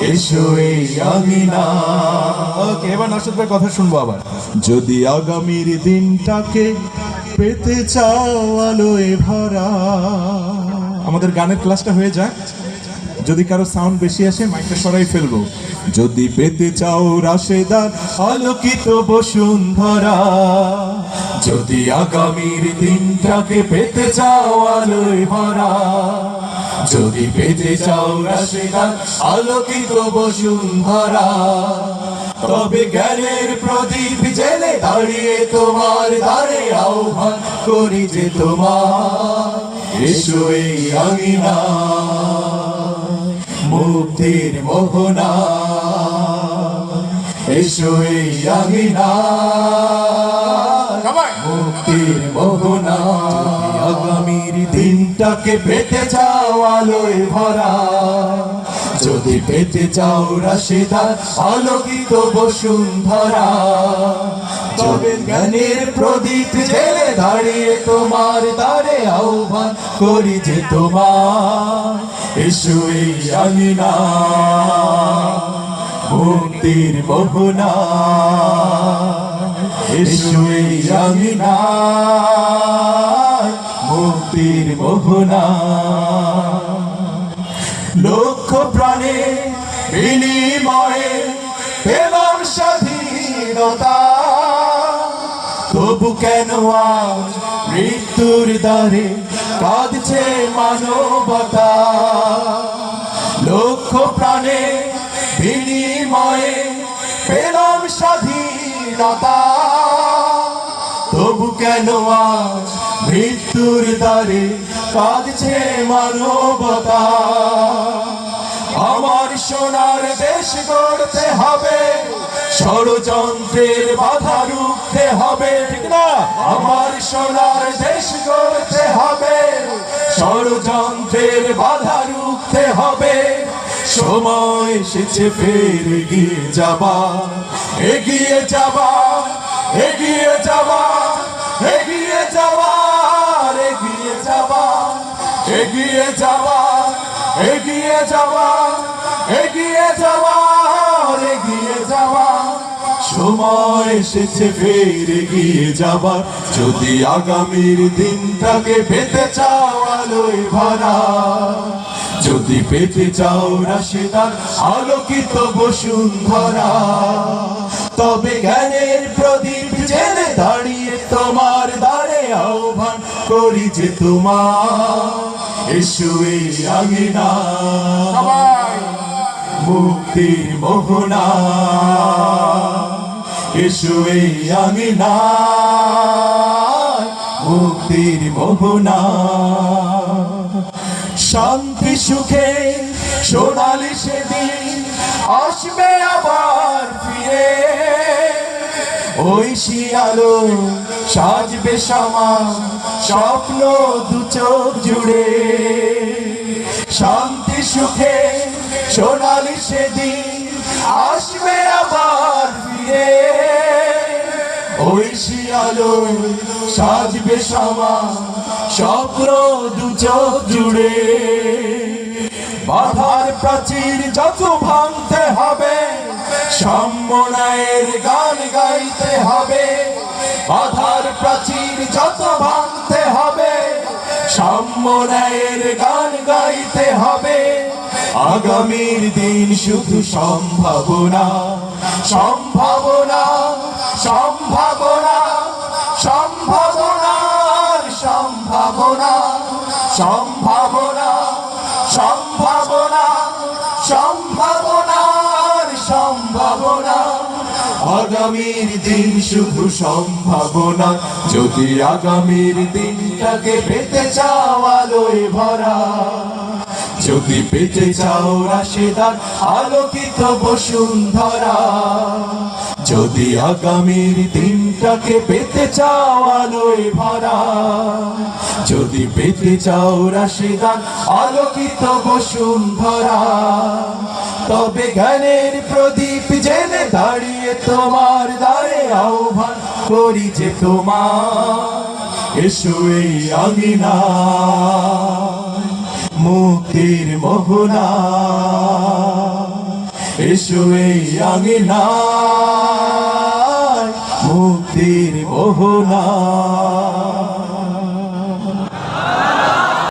এসো এই আমিনা ওকে, এবার ভাই কথা শুনব আবার। যদি আগামীর দিনটাকে পেতে চাও আলোয় ভরা। আমাদের গানের ক্লাসটা হয়ে যাক। যদি কারও সাউন্ড বেশি আসে মাইকটা সরাই ফেলব। যদি পেতে চাও রাশেদার, আলোকিত বসুন্ধরা। যদি আগামীর দিনটাকে পেতে চাও আলোয় ভরা, যদি পেতে চাও রাশেদার আলোকিত বসুন্ধরা তবে জ্ঞানের প্রদীপ জেলে দাঁড়িয়ে তোমার দ্বারে আহ্বান করি যে তোমার, এসো এই আঙিনা, মুক্তির মোহনা, এসো এই আঙিনা। মুক্তির মোহনা। আগামীর দিনটাকে পেতে চাও আলোয় ভরা। যদি পেতে চাও রাশেদার আলোকিত বসুন্ধরা। তবে জ্ঞানের প্রদীপ জেলে দাঁড়িয়ে তোমার দ্বারে আহ্বান করি যে তোমার। এসো এই আঙিনা। মুক্তির মোহনা। এসো এই আঙিনা মুক্তির মোহনা। লক্ষ প্রাণে বিনিময়ে পেলাম স্বাধীনতা। তবু কেন আজ মৃত্যুর দ্বারে কাঁদছে মানবতা? লক্ষ প্রাণে বিনিময়ে পেলাম স্বাধীনতা। তবু কেন আজ মৃত্যুর দ্বারে কাঁদছে মানবতা? আমার সোনার দেশ গড়তে হবে, ষড়যন্ত্রের বাধা রুখতে হবে, ঠিক না? আমার সোনার দেশ গড়তে হবে, ষড়যন্ত্রের বাধা রুখতে হবে। সময় এসেছে ফের এগিয়ে যাবা এগিয়ে যাবা এগিয়ে যাবা এগিয়ে যাওয়া এগিয়ে যাওয়া এগিয়ে যাওয়া। সময় এসেছে ফের এগিয়ে যাবার। যদি আগামীর দিনটাকে পেতে চাও আলোয় ভরা, যদি পেতে চাও রাশেদার আলোকিত বসুন্ধরা, তবে জ্ঞানের প্রদীপ জেলে দাঁড়িয়ে তোমার দ্বারে আহ্বান করি যে তোমার এসো এই আঙিনা মুক্তির মোহনা এসো এই আঙিনা মুক্তির মোহনা শান্তি সুখে সোনালি সেদিন আসবে আবার ফিরে ওই শিয়ালো সাজবে সামা স্বপ্ন দু চোখ জুড়ে। শান্তি, সুখে সোনালি সেদিন আসবে আবার ফিরে। ওই শিয়ালো সাজবে সামা স্বপ্ন দু চোখ জুড়ে। বাধার প্রাচীর যত ভাঙতে হবে সম্মনায়ের গান গাইতে হবে। বাধার প্রাচীর যত সম্মনায়ের গান গাইতে হবে। আগামীর দিন শুধু সম্ভাবনা সম্ভাবনা সম্ভাবনা সম্ভাবনার সম্ভাবনা সম্ভাবনা সম্ভাবনা। আগামীর দিন শুধু সম্ভাবনা। যদি আগামীর দিনটাকে পেতে চাওয়া আলোয় ভরা যদি পেতে চাও রাশেদার, আলোকিত বসুন্ধরা। যদি আগামীর দিনটাকে পেতে চাও আলোয় ভরা। যদি পেতে চাও রাশেদার, আলোকিত বসুন্ধরা। তবে জ্ঞানের প্রদীপ জেনে দাঁড়িয়ে তোমার দ্বারে আহ্বান করি যে তোমার, এসো এই আঙিনা। মুক্তির মোহনা। এসো এই আঙিনা। মুক্তির মোহনা।